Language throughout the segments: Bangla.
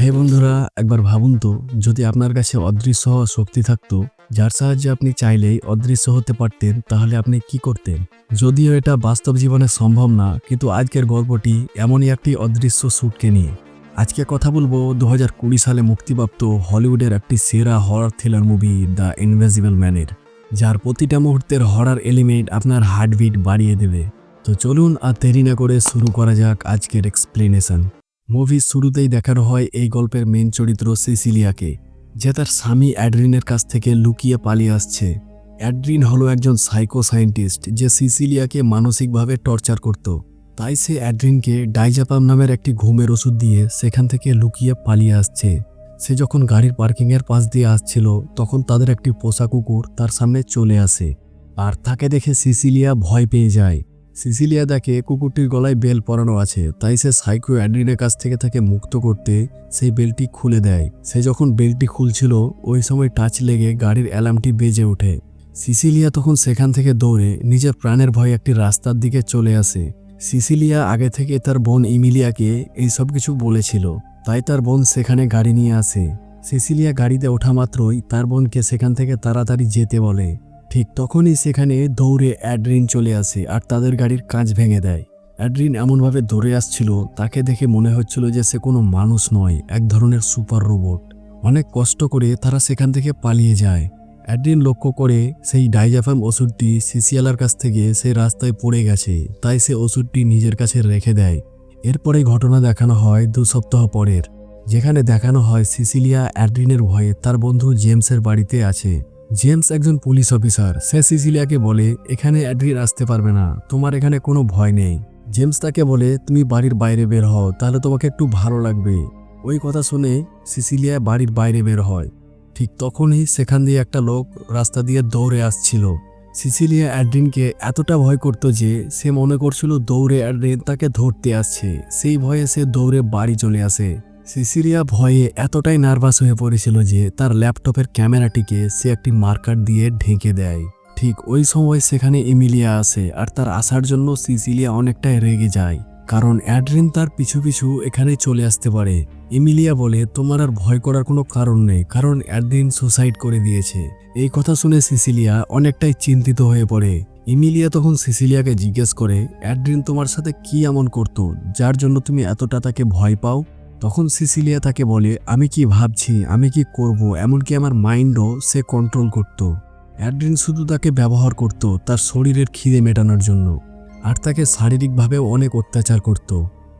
হে বন্ধুরা, একবার ভাবুন তো, যদি আপনার কাছে অদৃশ্য হওয়া শক্তি থাকতো, যার সাহায্যে আপনি চাইলেই অদৃশ্য হতে পারতেন, তাহলে আপনি কি করতেন? যদিও এটা বাস্তব জীবনে সম্ভব না, কিন্তু আজকের গল্পটি এমনই একটি অদৃশ্য স্যুটকে নিয়ে। আজকে কথা বলব দু সালে মুক্তিপ্রাপ্ত হলিউডের একটি সেরা horror thriller movie the invisible ম্যানের যার প্রতিটা মুহূর্তের হরার এলিমেন্ট আপনার হার্টবিট বাড়িয়ে দেবে। তো চলুন আর দেরি না করে শুরু করা যাক আজকের এক্সপ্লেনেশন মুভির শুরুতেই দেখানো হয় এই গল্পের মেন চরিত্র সিসিলিয়াকে, যে তার স্বামী অ্যাড্রিনের কাছ থেকে লুকিয়ে পালিয়ে আসছে। অ্যাড্রিন হলো একজন সাইকো সায়েন্টিস্ট যে সিসিলিয়াকে মানসিকভাবে টর্চার করত। তাই সে অ্যাড্রিনকে ডাইজাপাম নামের একটি ঘুমের ওষুধ দিয়ে সেখান থেকে লুকিয়ে পালিয়ে আসছে। সে যখন গাড়ির পার্কিংয়ের পাশ দিয়ে আসছিল, তখন তাদের একটি পোষা কুকুর তার সামনে চলে আসে। আর তাকে দেখে সিসিলিয়া ভয় পেয়ে যায়। সিসিলিয়া দেখে কুকুরটির গলায় বেল পরানো আছে, তাই সে সাইকো অ্যাড্রিনের কাছ থেকে তাকে মুক্ত করতে সেই বেলটি খুলে দেয়। সে যখন বেলটি খুলছিল, ওই সময় টাচ লেগে গাড়ির অ্যালার্মটি বেজে ওঠে। সিসিলিয়া তখন সেখান থেকে দৌড়ে নিজের প্রাণের ভয়ে একটি রাস্তার দিকে চলে আসে। সিসিলিয়া আগে থেকে তার বোন ইমিলিয়াকে এই সব কিছু বলেছিল, তাই তার বোন সেখানে গাড়ি নিয়ে আসে। সিসিলিয়া গাড়িতে ওঠা মাত্রই তার বোনকে সেখান থেকে তাড়াতাড়ি যেতে বলে। ঠিক তখনই সেখানে দৌড়ে অ্যাড্রিন চলে আসে আর তাদের গাড়ির কাঁচ ভেঙে দেয়। অ্যাড্রিন এমনভাবে দৌড়ে আসছিল, তাকে দেখে মনে হচ্ছিল যে সে কোনো মানুষ নয়, এক ধরনের সুপার রোবট। অনেক কষ্ট করে তারা সেখান থেকে পালিয়ে যায়। অ্যাড্রিন লক্ষ্য করে সেই ডাইজাফাম ওষুধটি সিসিয়ালার কাছ থেকে সে রাস্তায় পড়ে গেছে, তাই সে ওষুধটি নিজের কাছে রেখে দেয়। এরপরে ঘটনা দেখানো হয় দু সপ্তাহ পরের, যেখানে দেখানো হয় সিসিলিয়া অ্যাড্রিনের ভয়ে তার বন্ধু জেমসের বাড়িতে আছে। জেমস একজন পুলিশ অফিসার। সে সিসিলিয়াকে বলে, এখানে অ্যাড্রিন আসতে পারবে না। তোমার এখানে কোনো ভয় নেই। জেমস তাকে বলে, তুমি বাড়ির বাইরে বের হও, তাহলে তোমাকে একটু ভালো লাগবে। ওই কথা শুনে সিসিলিয়া বাড়ির বাইরে বের হয়। ঠিক তখনই সেখান দিয়ে একটা লোক রাস্তা দিয়ে দৌড়ে আসছিল। সিসিলিয়া অ্যাড্রিনকে এতটা ভয় করত যে সে মনে করছিল দৌড়ে অ্যাড্রিন তাকে ধরতে আসছে। সেই ভয়ে সে দৌড়ে বাড়ি চলে আসে। সিসিলিয়া ভয়ে এতটাই নার্ভাস হয়ে পড়েছিল যে তার ল্যাপটপের ক্যামেরাটিকে সে একটি মার্কার দিয়ে ঢেকে দেয়। ঠিক ওই সময় সেখানে এমিলিয়া আসে আর তার আসার জন্য সিসিলিয়া অনেকটাই রেগে যায়, কারণ অ্যাড্রিন তার পিছু পিছু এখানে চলে আসতে পারে। এমিলিয়া বলে, তোমার আর ভয় করার কোনো কারণ নেই, কারণ অ্যাড্রিন সুসাইড করে দিয়েছে। এই কথা শুনে সিসিলিয়া অনেকটাই চিন্তিত হয়ে পড়ে। ইমিলিয়া তখন সিসিলিয়াকে জিজ্ঞেস করে, অ্যাড্রিন তোমার সাথে কি এমন করতো, যার জন্য তুমি এতটা তাকে ভয় পাও? তখন সিসিলিয়া তাকে বলে, আমি কি ভাবছি? আমি কি করব? এমনকি আমার মাইন্ডও সে কন্ট্রোল করত। অ্যাড্রিন শুধু তাকে ব্যবহার করত তার শরীরের খিদে মেটানোর জন্য আর তাকে শারীরিকভাবেও অনেক অত্যাচার করত।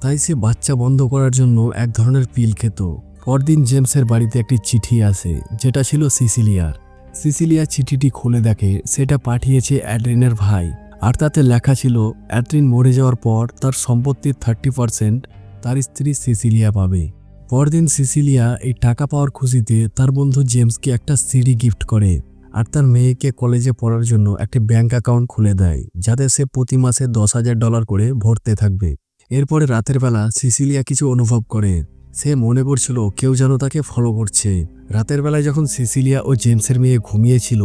তাই সে বাচ্চা বন্ধ করার জন্য এক ধরনের পিল খেত। পরদিন জেমসের বাড়িতে একটি চিঠি আসে, যেটা ছিল সিসিলিয়ার। সিসিলিয়া চিঠিটি খুলে দেখে সেটা পাঠিয়েছে অ্যাড্রিনের ভাই। আর তাতে লেখা ছিল, অ্যাড্রিন মরে যাওয়ার পর তার সম্পত্তির থার্টি পার্সেন্ট তার স্ত্রী সিসিলিয়া পাবে। পরদিন সিসিলিয়া এই টাকা পাওয়ার খুশিতে তার বন্ধু জেমসকে একটা সিডি গিফট করে আর তার মেয়েকে কলেজে পড়ার জন্য একটি ব্যাংক অ্যাকাউন্ট খুলে দেয়, যাতে সে প্রতি মাসে দশ হাজার ডলার করে ভরতে থাকবে। এরপরে রাতের বেলা সিসিলিয়া কিছু অনুভব করে। সে মনে করছিল কেউ যেন তাকে ফলো করছে। রাতের বেলায় যখন সিসিলিয়া ও জেমসের মেয়ে ঘুমিয়েছিল,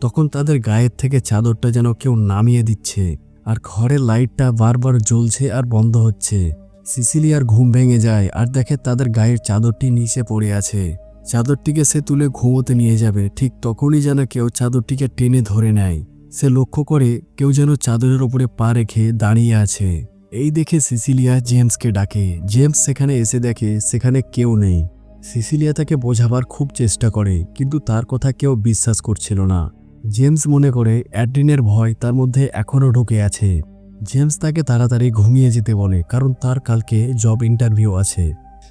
তখন তাদের গায়ের থেকে চাদরটা যেন কেউ নামিয়ে দিচ্ছে আর ঘরের লাইটটা বারবার জ্বলছে আর বন্ধ হচ্ছে। সিসিলিয়ার ঘুম ভেঙে যায় আর দেখে তাদের গায়ের চাদরটি নিচে পড়ে আছে। চাদরটিকে সে তুলে ঘুমোতে নিয়ে যাবে, ঠিক তখনই যেন কেউ চাদরটিকে টেনে ধরে নেয়। সে লক্ষ্য করে কেউ যেন চাদরের ওপরে পা রেখে দাঁড়িয়ে আছে। এই দেখে সিসিলিয়া জেমসকে ডাকে। জেমস সেখানে এসে দেখে সেখানে কেউ নেই। সিসিলিয়া তাকে বোঝাবার খুব চেষ্টা করে, কিন্তু তার কথা কেউ বিশ্বাস করছিল না। জেমস মনে করে, অ্যাড্রিনের ভয় তার মধ্যে এখনও ঢুকে আছে। জেমস তাকে তাড়াতাড়ি ঘুমিয়ে যেতে বলে, কারণ তার কালকে জব ইন্টারভিউ আছে।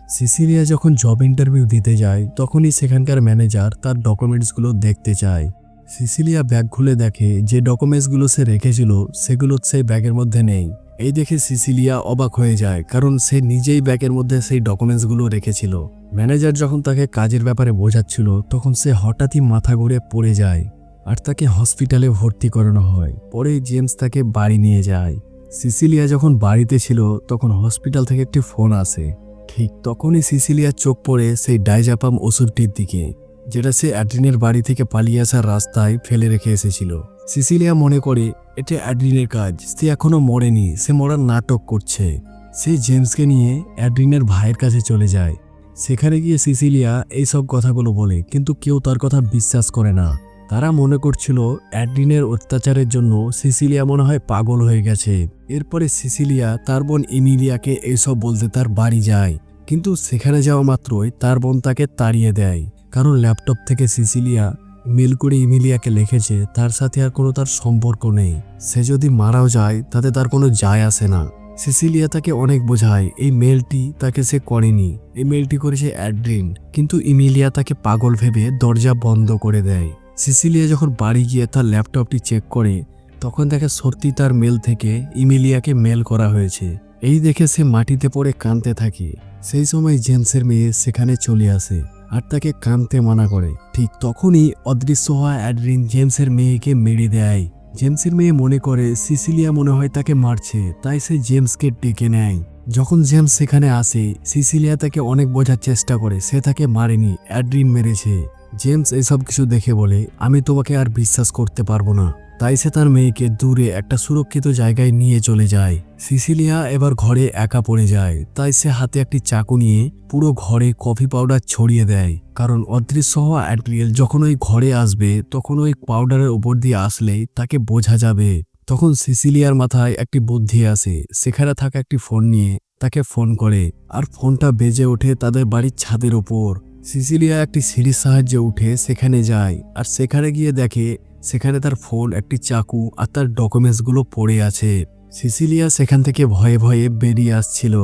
সিসিলিয়া যখন জব ইন্টারভিউ দিতে যায়, তখনই সেখানকার ম্যানেজার তার ডকুমেন্টসগুলো দেখতে চায়। সিসিলিয়া ব্যাগ খুলে দেখে যে ডকুমেন্টসগুলো সে রেখেছিল, সেগুলো সেই ব্যাগের মধ্যে নেই। এই দেখে সিসিলিয়া অবাক হয়ে যায়, কারণ সে নিজেই ব্যাগের মধ্যে সেই ডকুমেন্টসগুলো রেখেছিল। ম্যানেজার যখন তাকে কাজের ব্যাপারে বোঝাচ্ছিল, তখন সে হঠাৎই মাথা ঘুরে পড়ে যায়। আর তাকে হসপিটালে ভর্তি করানো হয়। পরে জেমস তাকে বাড়ি নিয়ে যায়। সিসিলিয়া যখন বাড়িতে ছিল, তখন হসপিটাল থেকে একটি ফোন আসে। ঠিক তখনই সিসিলিয়ার চোখ পড়ে সেই ডাইজাপাম ওষুধটির দিকে, যেটা সে অ্যাড্রিনের বাড়ি থেকে পালিয়ে আসার রাস্তায় ফেলে রেখে এসেছিল। সিসিলিয়া মনে করে, এটা অ্যাড্রিনের কাজ। সে এখনও মরেনি। সে মরার নাটক করছে। সে জেমসকে নিয়ে অ্যাড্রিনের ভাইয়ের কাছে চলে যায়। সেখানে গিয়ে সিসিলিয়া এইসব কথাগুলো বলে, কিন্তু কেউ তার কথা বিশ্বাস করে না। তারা মনে করছিল অ্যাড্রিনের অত্যাচারের জন্য সিসিলিয়া মনে হয় পাগল হয়ে গেছে। এরপরে সিসিলিয়া তার বোন ইমিলিয়াকে এসব বলতে তার বাড়ি যায়। কিন্তু সেখানে যাওয়া মাত্রই তার বোন তাকে তাড়িয়ে দেয়। কারণ ল্যাপটপ থেকে সিসিলিয়া মেল করে ইমিলিয়াকে লিখেছে, তার সাথে আর কোনো তার সম্পর্ক নেই। সে যদি মারাও যায়, তাতে তার কোনো যায় আসে না। সিসিলিয়া তাকে অনেক বোঝায়, এই মেলটি তাকে সে করেনি। এই মেলটি করেছে অ্যাড্রিন কিন্তু ইমিলিয়া তাকে পাগল ভেবে দরজা বন্ধ করে দেয়। সিসিলিয়া যখন বাড়ি গিয়ে তার ল্যাপটপটি চেক করে, তখন দেখে সত্যি তার মেল থেকে ইমিলিয়াকে মেল করা হয়েছে। এই দেখে সে মাটিতে পড়ে কাঁদতে থাকে। সেই সময় জেমসের মেয়ে সেখানে চলে আসে আর তাকে কাঁদতে মানা করে। ঠিক তখনই অদৃশ্য হওয়া অ্যাড্রিন জেমসের মেয়েকে মেরে দেয়। জেমসের মেয়ে মনে করে সিসিলিয়া মনে হয় তাকে মারছে, তাই সে জেমসকে ডেকে নেয়। যখন জেমস সেখানে আসে, সিসিলিয়া তাকে অনেক বোঝার চেষ্টা করে, সে তাকে মারেনি, অ্যাড্রিন মেরেছে। জেমস এসব কিছু দেখে বলে, আমি তোমাকে আর বিশ্বাস করতে পারব না। তাই সে তার মেয়েকে দূরে একটা সুরক্ষিত জায়গায় নিয়ে চলে যায়। সিসিলিয়া এবার ঘরে একা পড়ে যায়। তাই সে হাতে একটি চাকু নিয়ে পুরো ঘরে কফি পাউডার ছড়িয়ে দেয়। কারণ অদৃশ্য হওয়া অ্যাড্রিয়েল যখন ওই ঘরে আসবে, তখন ওই পাউডারের উপর দিয়ে আসলেই তাকে বোঝা যাবে। তখন সিসিলিয়ার মাথায় একটি বুদ্ধি আসে। সেখানে থাকা একটি ফোন নিয়ে তাকে ফোন করে। আর ফোনটা বেজে ওঠে তাদের বাড়ির ছাদের ওপর। সিসিলিয়া একটি সিঁড়ির সাহায্যে উঠে সেখানে যায় আর সেখানে গিয়ে দেখে সেখানে তার ফোন, একটি চাকু আর তার ডকুমেন্টসগুলো পড়ে আছে। সিসিলিয়া সেখান থেকে ভয়ে ভয়ে বেরিয়ে আসছিল।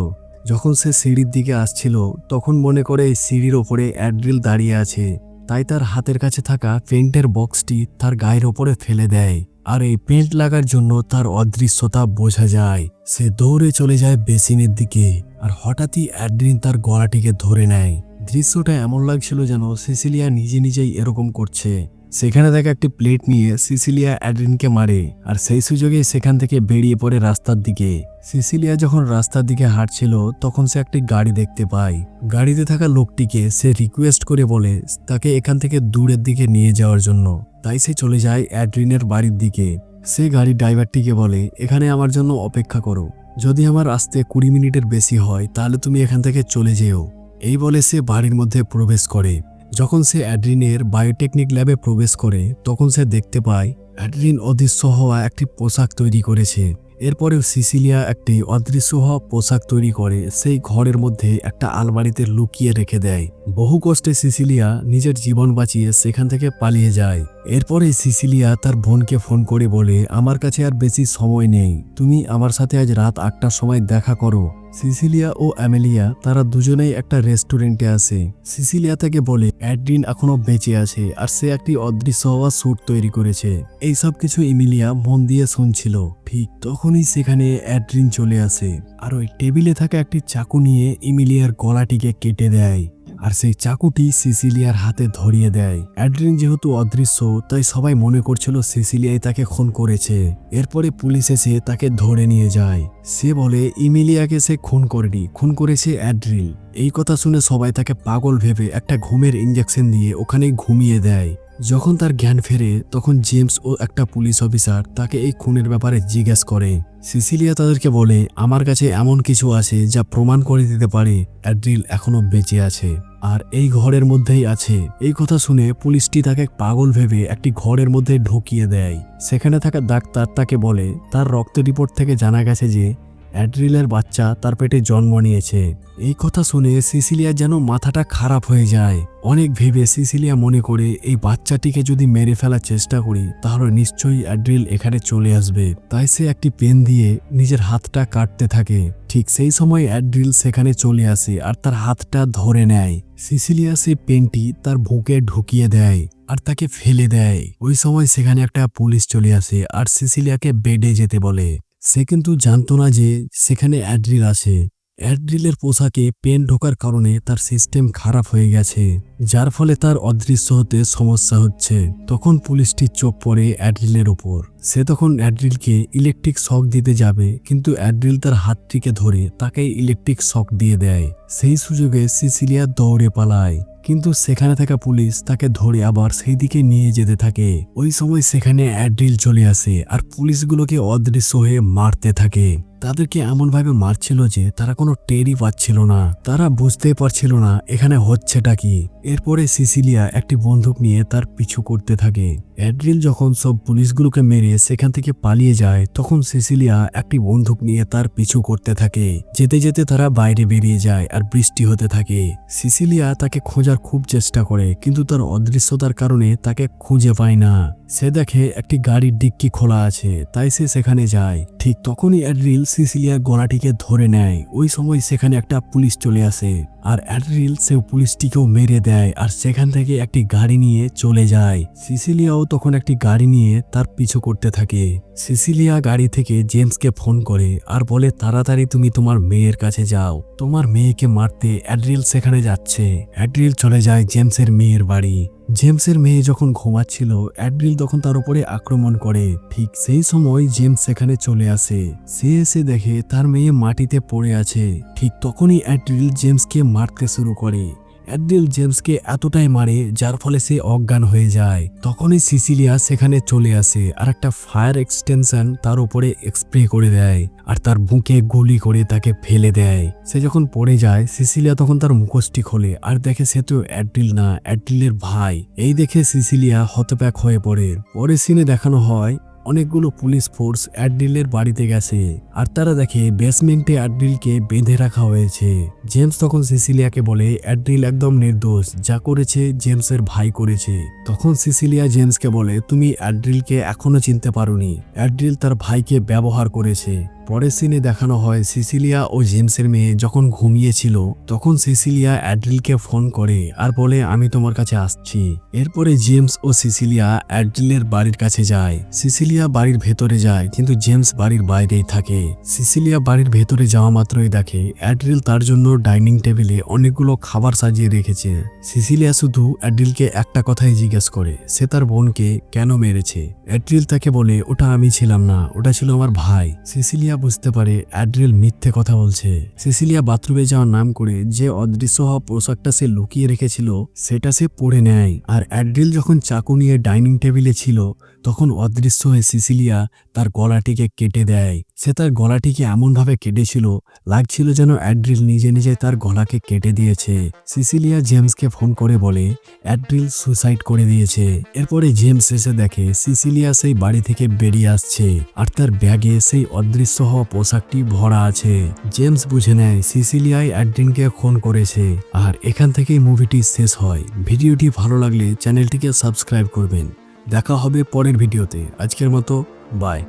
যখন সে সিঁড়ির দিকে আসছিল, তখন মনে করে এই সিঁড়ির ওপরে অ্যাড্রিল দাঁড়িয়ে আছে। তাই তার হাতের কাছে থাকা পেন্টের বক্সটি তার গায়ের ওপরে ফেলে দেয় আর এই পেন্ট লাগার জন্য তার অদৃশ্যতা বোঝা যায়। সে দৌড়ে চলে যায় বেসিনের দিকে আর হঠাৎই অ্যাড্রিন তার গলাটিকে ধরে নেয়। দৃশ্যটা এমন লাগছিল যেন সিসিলিয়া নিজে নিজেই এরকম করছে। সেখানে দেখা একটি প্লেট নিয়ে সিসিলিয়া অ্যাড্রিনকে মারে আর সেই সুযোগে সেখান থেকে বেরিয়ে পড়ে রাস্তার দিকে। সিসিলিয়া যখন রাস্তার দিকে হাঁটছিল, তখন সে একটি গাড়ি দেখতে পায়। গাড়িতে থাকা লোকটিকে সে রিকোয়েস্ট করে বলে, তাকে এখান থেকে দূরের দিকে নিয়ে যাওয়ার জন্য। তাই সে চলে যায় অ্যাড্রিনের বাড়ির দিকে। সে গাড়ির ড্রাইভারটিকে বলে, এখানে আমার জন্য অপেক্ষা করো। যদি আমার আসতে কুড়ি মিনিটের বেশি হয়, তাহলে তুমি এখান থেকে চলে যেও। এই বলে সে বাড়ির মধ্যে প্রবেশ করে। যখন সে অ্যাড্রিনের বায়োটেকনিক ল্যাবে প্রবেশ করে, তখন সে দেখতে পায়, অ্যাড্রিন অদৃশ্য হওয়া একটি পোশাক তৈরি করেছে। এরপরেও সিসিলিয়া একটি অদৃশ্য হওয়া পোশাক তৈরি করে, সেই ঘরের মধ্যে একটা আলমারিতে লুকিয়ে রেখে দেয়। বহু কষ্টে সিসিলিয়া নিজের জীবন বাঁচিয়ে সেখান থেকে পালিয়ে যায়। এরপরে সিসিলিয়া তার বোনকে ফোন করে বলে, আমার কাছে আর বেশি সময় নেই। তুমি আমার সাথে আজ রাত আটটার সময় দেখা করো। সিসিলিয়া ও অ্যামেলিয়া, তারা দুজনেই একটা রেস্টুরেন্টে আছে। সিসিলিয়া তাকে বলে, অ্যাড্রিন এখনও বেঁচে আছে আর সে একটি অদৃশ্য হওয়া স্যুট তৈরি করেছে। এই সব কিছু ইমিলিয়া মন দিয়ে শুনছিল। ঠিক তখনই সেখানে অ্যাড্রিন চলে আসে। আর ওই টেবিলে থাকা একটি চাকু নিয়ে ইমিলিয়ার গলাটিকে কেটে দেয়। আর সেই চাকুটি সিসিলিয়ার হাতে ধরিয়ে দেয়। অ্যাড্রিন যেহেতু অদৃশ্য, তাই সবাই মনে করছিল সিসিলিয়াই তাকে খুন করেছে। এরপরে পুলিশ এসে তাকে ধরে নিয়ে যায়। সে বলে, ইমিলিয়াকে সে খুন করেনি, খুন করেছে অ্যাড্রিল। এই কথা শুনে সবাই তাকে পাগল ভেবে একটা ঘুমের ইঞ্জেকশন দিয়ে ওখানে ঘুমিয়ে দেয়। যখন তার জ্ঞান ফেরে, তখন জেমস ও একটা পুলিশ অফিসার তাকে এই খুনের ব্যাপারে জিজ্ঞেস করে। সিসিলিয়া তাদেরকে বলে, আমার কাছে এমন কিছু আছে যা প্রমাণ করে দিতে পারে। অ্যাড্রিল এখনও বেঁচে আছে। আর এই ঘরের মধ্যেই আছে। এই কথা শুনে পুলিশটি তাকে পাগল ভেবে একটি ঘরের মধ্যে ঢুকিয়ে দেয়। সেখানে থাকা ডাক্তার তাকে বলে, তার রক্ত রিপোর্ট থেকে জানা গেছে যে অ্যাড্রিলের বাচ্চা তার পেটে জন্ম নিয়েছে। এই কথা শুনে সিসিলিয়া যেন মাথাটা খারাপ হয়ে যায়। অনেক ভেবে সিসিলিয়া মনে করে এই বাচ্চাটিকে যদি মেরে ফেলার চেষ্টা করি, তাহলে নিশ্চয়ই অ্যাড্রিল এখানে চলে আসবে। তাই সে একটি পেন দিয়ে নিজের হাতটা কাটতে থাকে। ঠিক সেই সময় অ্যাড্রিল সেখানে চলে আসে আর তার হাতটা ধরে নেয়। সিসিলিয়া সেই পেনটি তার বুকে ঢুকিয়ে দেয় আর তাকে ফেলে দেয়। ওই সময় সেখানে একটা পুলিশ চলে আসে আর সিসিলিয়াকে বেডে যেতে বলে। সে কিন্তু জানতো না যে সেখানে অ্যাড্রিল আছে। অ্যাড্রিলের পোশাকে পেন ঢোকার কারণে তার সিস্টেম খারাপ হয়ে গেছে, যার ফলে তার অদৃশ্য হতে সমস্যা হচ্ছে। তখন পুলিশটির চোখ পড়ে অ্যাড্রিলের ওপর। সে তখন অ্যাড্রিলকে ইলেকট্রিক শক দিতে যাবে, কিন্তু অ্যাড্রিল তার হাতটিকে ধরে তাকে ইলেকট্রিক শক দিয়ে দেয়। সেই সুযোগে সিসিলিয়া দৌড়ে পালায়, কিন্তু সেখানে থাকা পুলিশ তাকে ধরে আবার সেই দিকে নিয়ে যেতে থাকে। ওই সময় সেখানে অ্যাড্রিল চলে আসে আর পুলিশগুলোকে অদৃশ্য হয়ে মারতে থাকে। তাদেরকে এমনভাবে মারছিল যে তারা কোনো টেরই পাচ্ছিল না। তারা বুঝতে পারছিল না এখানে হচ্ছেটা কি। এরপরে সিসিলিয়া একটি বন্দুক নিয়ে তার পিছু করতে থাকে। অ্যাড্রিল যখন সব পুলিশগুলোকে মেরে সেখান থেকে পালিয়ে যায়, তখন সিসিলিয়া একটি বন্দুক নিয়ে তার পিছু করতে থাকে। যেতে যেতে তারা বাইরে বেরিয়ে যায় আর বৃষ্টি হতে থাকে। সিসিলিয়া তাকে খোঁজার খুব চেষ্টা করে, কিন্তু তার অদৃশ্যতার কারণে তাকে খুঁজে পায় না। সে দেখে একটি গাড়ির ডিক্কি খোলা আছে, তাই সে সেখানে যায়। ঠিক তখনই অ্যাড্রিল সিসিলিয়ার গলাটিকে ধরে নেয়। ওই সময় সেখানে একটা পুলিশ চলে আসে, আর অ্যাড্রিল সে পুলিশটিকেও মেরে দেয়, আর সেখান থেকে একটি গাড়ি নিয়ে চলে যায়। সিসিলিয়াও তখন একটি গাড়ি নিয়ে তার পিছু করতে থাকে, সিসিলিয়া গাড়ি থেকে জেমসকে ফোন করে আর বলে, তাড়াতাড়ি তুমি তোমার মেয়ের কাছে যাও। তোমার মেয়েকে মারতে অ্যাড্রিল সেখানে যাচ্ছে। অ্যাড্রিল চলে যায় জেমসের মেয়ের বাড়ি। জেমসের মেয়ে যখন ঘুমাচ্ছিল, অ্যাড্রিল তখন তার উপরে আক্রমণ করে। ঠিক সেই সময় জেমস সেখানে চলে আসে। সে এসে দেখে তার মেয়ে মাটিতে পড়ে আছে। ঠিক তখনই অ্যাড্রিল জেমসকে মারতে শুরু করে। অ্যাড্রিল জেমসকে এতটাই মারে যার ফলে সে অজ্ঞান হয়ে যায়। তখনই সিসিলিয়া সেখানে চলে আসে আর একটা ফায়ার এক্সটেনশন তার উপরে স্প্রে করে দেয় আর তার বুকে গুলি করে তাকে ফেলে দেয়। সে যখন পড়ে যায়, সিসিলিয়া তখন তার মুখোশটি খোলে আর দেখে সে তো অ্যাড্রিল না অ্যাড্রিলের ভাই। এই দেখে সিসিলিয়া হতপ্যাক হয়ে পড়ে। পরে সিনে দেখানো হয় অনেকগুলো পুলিশ ফোর্স অ্যাডিলের বাড়িতে গেছে আর তারা দেখে বেসমেন্টে অ্যাডিলকে বেঁধে রাখা হয়েছে। জেমস তখন সিসিলিয়াকে বলে, অ্যাড্রিল একদম নির্দোষ, যা করেছে জেমসের ভাই করেছে। তখন সিসিলিয়া জেমসকে বলে, তুমি অ্যাড্রিলকে এখনও চিনতে পারোনি। অ্যাড্রিল তার ভাইকে ব্যবহার করেছে। পরের সিনে দেখানো হয় সিসিলিয়া ও জেমসের মেয়ে যখন ঘুমিয়েছিল, তখন সিসিলিয়া অ্যাড্রিলকে ফোন করে আর বলে, আমি তোমার কাছে আসছি। এরপরে জেমস ও সিসিলিয়া অ্যাড্রিলের বাড়ির কাছে যায়। সিসিলিয়া বাড়ির ভেতরে যায়, কিন্তু জেমস বাড়ির বাইরেই থাকে। সিসিলিয়া বাড়ির ভেতরে যাওয়া মাত্রই দেখে অ্যাড্রিল তার জন্য ডাইনিং টেবিলে অনেকগুলো খাবার সাজিয়ে রেখেছে। সিসিলিয়া শুধু অ্যাড্রিলকে একটা কথাই জিজ্ঞেস করে, সে তার বোনকে কেন মেরেছে? অ্যাড্রিল তাকে বলে, ওটা আমি ছিলাম না, ওটা ছিল আমার ভাই। সিসিলিয়া বুঝতে পারে অ্যাড্রিল মিথ্যে কথা বলছে। সিসিলিয়া বাথরুমে যাওয়ার নাম করে যে অদৃশ্য হওয়া পোশাকটা সে লুকিয়ে রেখেছিল, সেটা সে পরে নেয়। আর অ্যাড্রিল যখন চাকু নিয়ে ডাইনিং টেবিলে ছিল তখন অদৃশ্য হয়ে সিসিলিয়া তার গলাটিকে কেটে দেয়। সে তার গলাটিকে এমনভাবে কেটেছিল, লাগছিল যেন অ্যাড্রিল নিজে নিজে তার গলাকে কেটে দিয়েছে। সিসিলিয়া জেমসকে ফোন করে বলে, অ্যাড্রিল সুসাইড করে দিয়েছে। এরপরে জেমস এসে দেখে সিসিলিয়া সেই বাড়ি থেকে বেরিয়ে আসছে, আর তার ব্যাগে সেই অদৃশ্য হওয়া পোশাকটি ভরা আছে। জেমস বুঝে নেয়, সিসিলিয়াই অ্যাড্রিনকে খুন করেছে, আর এখান থেকেই মুভিটি শেষ হয়। ভিডিওটি ভালো লাগলে চ্যানেলটিকে সাবস্ক্রাইব করবেন। দেখা হবে পরের ভিডিওতে। আজকের মতো বাই